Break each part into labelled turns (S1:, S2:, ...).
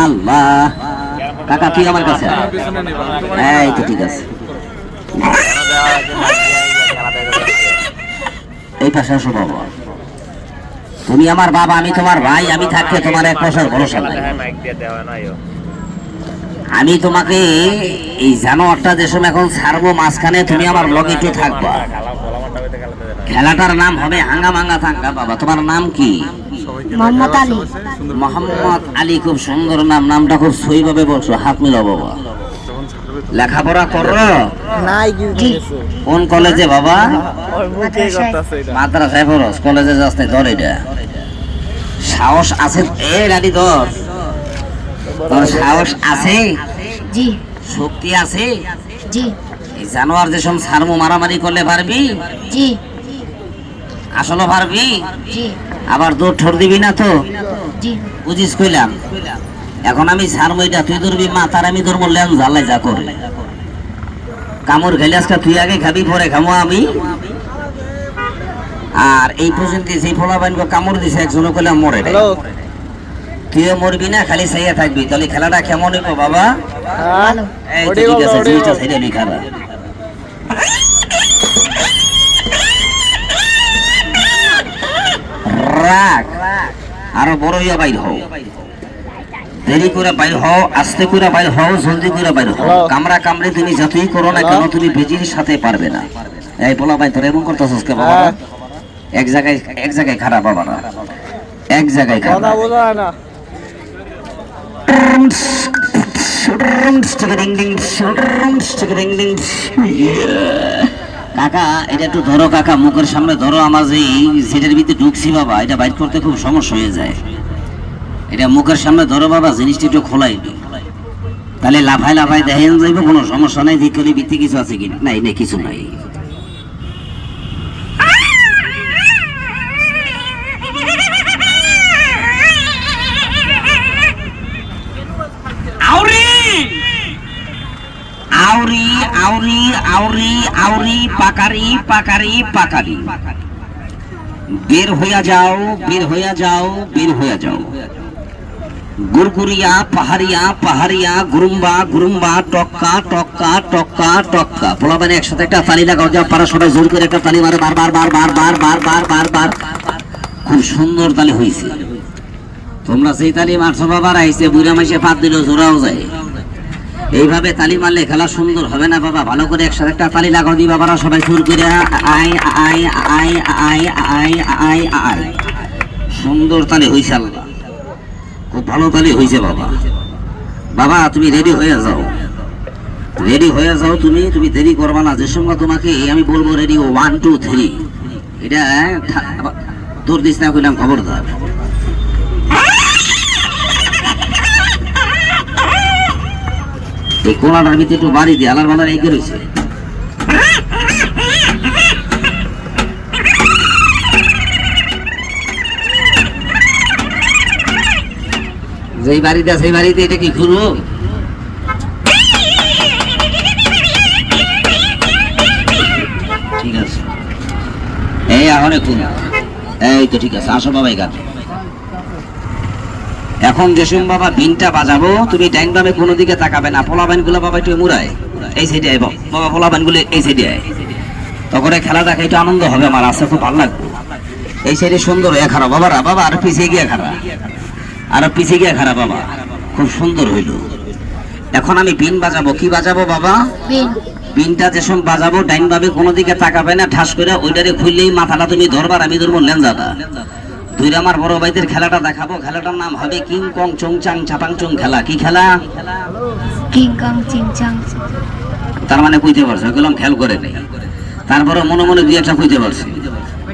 S1: আল্লাহ। কাকা, তুই আমার কাছে। এই তো ঠিক আছে। এই পাশে বাবা। তুমি আমার বাবা, আমি তোমার ভাই, আমি থাকতে তোমার এক পয়সার ভরসা নাই। আমি তোমাকে এই জানোয়ারটা যে সময় এখন ছাড়বো মাঝখানে, তুমি আমার লগে একটু থাকবা। খেলাটার নাম হবে হাঙ্গা মাঙ্গা থাঙ্গা বাবা। তোমার নাম কি?
S2: মোহাম্মদ আলী।
S1: মোহাম্মদ আলী খুব সুন্দর নাম নামটা খুব সই ভাবে বলছো হাত মিলাও বাবা। লেখাপড়া করো? কোন কলেজে বাবা? মাদ্রাসায়। পড়স কলেজে যাস নাই ধর এটা। সাহস আছে? এ গাড়ি ধর। তোর সাহস আছে?
S2: জি।
S1: শক্তি আছে?
S2: জি।
S1: এই জানোয়ার যে সব সারমু মারামারি করলে পারবি?
S2: জি।
S1: আসলে পারবি?
S2: জি।
S1: আবার দৌড় ঠোর দিবি না তো? বুঝিস কইলাম। এখন আমি সারমু এটা তুই ধরবি মা তার আমি ধরবো লেন জ্বালাই যা করে। কামড় খেলে আজকে তুই আগে খাবি পরে খামো আমি। আর এই পর্যন্ত সেই ফলা বাইনকে কামড় দিছে একজনে কইলাম মরে। তুইও মরবি না খালি সাইয়া থাকবি। তাহলে খেলাটা কেমন হইব বাবা?
S3: হ্যাঁ।
S1: এই ঠিক আছে জিনিসটা সাইডে খাবা। রাখ আরও বড় হইয়া বাইর হও দেরি করে বাইর হও আস্তে করে বাইর হও জলদি করে বাইর হও
S3: হ্যালো।
S1: কামড়া কামড়ে তুমি যতই করো না কেন তুমি বেজির সাথে পারবে না এই বলা ভাই তোর এমন করতেছস কে বাবা
S3: হ্যাঁ।
S1: এক জায়গায় এক জায়গায় খারাপ বাবা না এক জায়গায় খারাপ
S3: না
S1: কাকা, এটা একটু ধরো কাকা, মুখের সামনে ধরো আমার যে সেটার ভিতরে ঢুকছি বাবা, এটা বাইর করতে খুব সমস্যা হয়ে যায়। এটা মুখের সামনে ধরো বাবা, জিনিসটি একটু খোলাই। তাহলে লাফায় লাফায় দেখেন যাইব, কোনো সমস্যা নাই করে ভিত্তি কিছু আছে কি না কিছু নাই। আউরি আউরি আউরি, পাকারি পাকারি পাকারি। বের হইয়া যাও, বের হইয়া যাও, বের হইয়া যাও। গুরগুরিয়া পাহাড়িয়া পাহাড়িয়া, গুরুম্বা গুরুম্বা, টক্কা টক্কা টক্কা টক্কা। পোলা মানে একসাথে একটা তালি লাগাও যা পারা সবাই জোর করে একটা তালি মারে, বার বার বার বার বার বার বার বার বার। খুব সুন্দর তালি হয়েছে তোমরা সেই তালি মারছো, বাবার আইসে বুড়া মাসে পাত দিল জোরাও যায়। এইভাবে তালি মারলে খেলা সুন্দর হবে না বাবা? ভালো করে একসাথে একটা তালি লাগাও দি বাবারা, সবাই সুর করে আই আই আই আই আই আই আই সুন্দর তালি হইছে আল্লাহ। খুব ভালো তালি হইছে বাবা। বাবা, তুমি রেডি হয়ে যাও। রেডি হয়ে যাও তুমি তুমি দেরি করবা না। যে সঙ্গে তোমাকে আমি বলব রেডি ওয়ান টু থ্রি এটা তোর দিস না কইলাম খবরদার। এই কোনাটার ভিতরে একটু বাড়ি দিয়ে আলার বালার এই করেছে যেই বাড়িতে সেই বাড়িতে এটা কি ঘুরবো? ঠিক আছে। এই এখন এই তো ঠিক আছে, আসো বাবা এখানে এখন যেসম বাবা বিনটা বাজাবো তুমি ডাইন বামে কোনো দিকে তাকাবে না পোলাবাইনগুলো বাবা একটু মুড়ায়। এই সাইডে আয় বাবা। পোলাবাইনগুলো এই সাইডে আয়। তখন খেলা দেখে একটু আনন্দ হবে আমার আসতে খুব ভালো লাগবে। এই সাইডে সুন্দর হয়ে খারাপ বাবারা বাবা আর পিছিয়ে গিয়ে খারাপ আর পিছিয়ে গিয়ে খারাপ বাবা। খুব সুন্দর হইল। এখন আমি বিন বাজাবো। কি বাজাবো বাবা?
S2: বিন।
S1: বিনটা যেসব বাজাবো ডাইন ভাবে কোনো দিকে তাকাবে না ঠাস করে ওইটারে খুললেই মাথাটা তুমি ধরবার আমি ধরবো লেঞ্জাটা দুইটা আমার বড় ভাইদের খেলাটা দেখাবো। খেলাটার নাম হবে কিং কং চং চাং চাপাং চং খেলা। কি খেলা?
S2: কিং কং চিং চাং।
S1: তার মানে কইতে পারছ এগুলো খেয়াল করে নেই। তারপরে মনে মনে দুই একটা কইতে পারছি।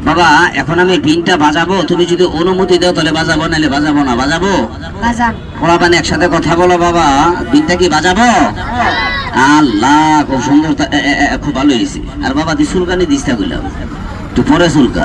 S1: বাবা এখন আমি বিনটা বাজাবো তুমি যদি অনুমতি দাও তাহলে বাজাবো নাহলে বাজাবো না বাজাবো? পোলা পানি একসাথে কথা বলো বাবা বিনটা কি বাজাবো? আল্লাহ খুব সুন্দর খুব ভালো হয়েছে। আর বাবা দি চুলকানি দিস্তা করলাম একটু পরে চুলকা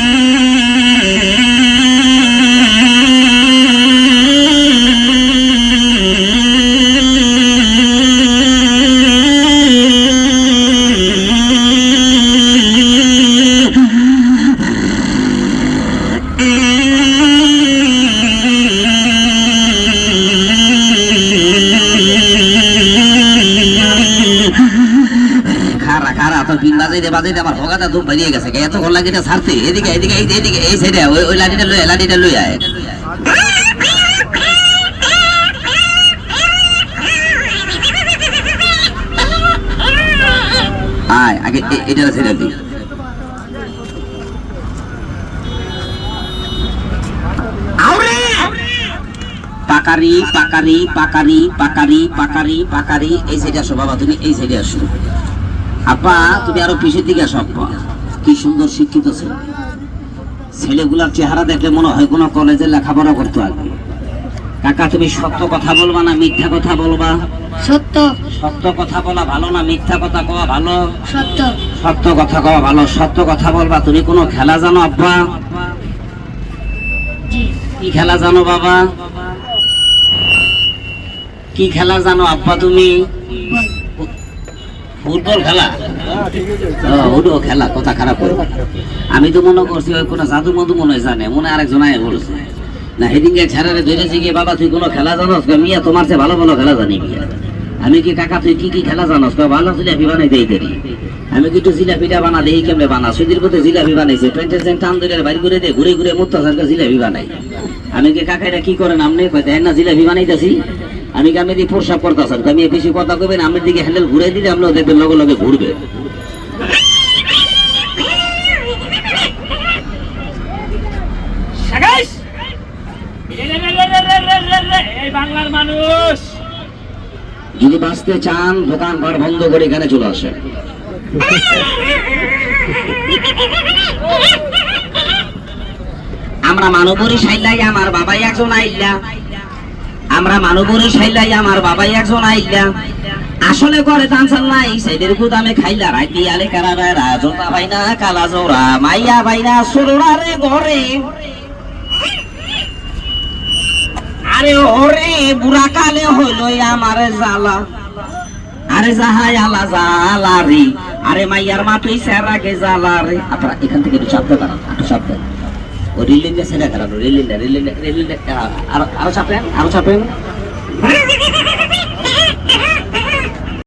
S1: বাজাইতে বাজাইতে আমার হগাটা ধূপ বেরিয়ে গেছে এত ঘর লাগে এটা ছাড়তে। এদিকে এদিকে এই এদিকে এই সাইডে ওই ওই লাঠিটা লই লাঠিটা লই আয়। আয় আগে এটা ছেড়ে দিই পাকারি পাকারি পাকারি পাকারি পাকারি পাকারি। এই সাইডে আসো বাবা তুমি এই সাইডে আসো। আপা তুমি আরও পিছের দিকে আসো আপা। কি সুন্দর শিক্ষিত ছেলে। ছেলেগুলার চেহারা দেখলে মনে হয় কোনো কলেজে লেখাপড়া করতো আগে। কাকা তুমি সত্য কথা বলবা না মিথ্যা কথা বলবা?
S2: সত্য।
S1: সত্য কথা বলা ভালো না মিথ্যা কথা কওয়া ভালো?
S2: সত্য।
S1: সত্য কথা কওয়া ভালো। সত্য কথা বলবা তুমি কোনো খেলা জানো আব্বা? কি খেলা জানো বাবা? কি খেলা জানো আব্বা তুমি? ফুটবল খেলা? ওটাও খেলা, কথা খারাপ করে আমি তো মনে করছি ওই কোনো জাদু মধু মনে হয় জানে, মনে আরেকজন আয় বলেছে না, সেদিনকে ছেড়ারে ধরেছি গিয়ে বাবা, তুই কোনো খেলা জানোস মিয়া, তোমার চেয়ে ভালো ভালো খেলা জানি আমি কি, কাকা, তুই কি কি খেলা জানোস ভালো জিলাপি বানাই দেই দেরি আমি কি একটু জিলাপিটা বানা দেই, কেমনে বানা সুদির পথে জিলাপি বানাইছে। পেন্টের যেন টান ধরে বাইর করে দিয়ে ঘুরে ঘুরে মুক্ত সরকার জিলাপি বানাই। আমি কি, কাকা, এটা কি করেন আপনি কই দেন না, জিলাপি বানাইতেছি। আমি আমি দিয়ে প্রসাব করতেছেন আমি বেশি কথা কবেন আমি দিকে হ্যান্ডেল ঘুরে দিলে আমরা দেখবেন লগে লগে ঘুরবে।
S4: বাংলার মানুষ!
S1: যদি বাঁচতে চান দোকান ঘর বন্ধ করে এখানে চলে আসে আমরা মানবরী সাইলাই আমার বাবাই একজন আইলা আমরা মানবরী সাইলাই আমার বাবাই একজন আইলা। আসলে করে টানসাল নাই সাইডের গুদামে খাইলা, রাইতি আলে কারারা রাজতা ভাইনা কালা জোড়া, মাইয়া ভাইনা সরোরা রে ঘরে। আরে ওরে, বুড়া কালে হইল আমার জ্বালা। আরে যাহাই আলা জ্বালা রে, আরে মাইয়ার মা তুই সেরাকে জ্বালা রে। আপনারা এখান থেকে একটু চাপতে পারেন একটু চাপতে ও রিলিজে সেটা খেলানো রিলিজে রিলিজে রিলিজে আরও চাপেন আরও চাপেন।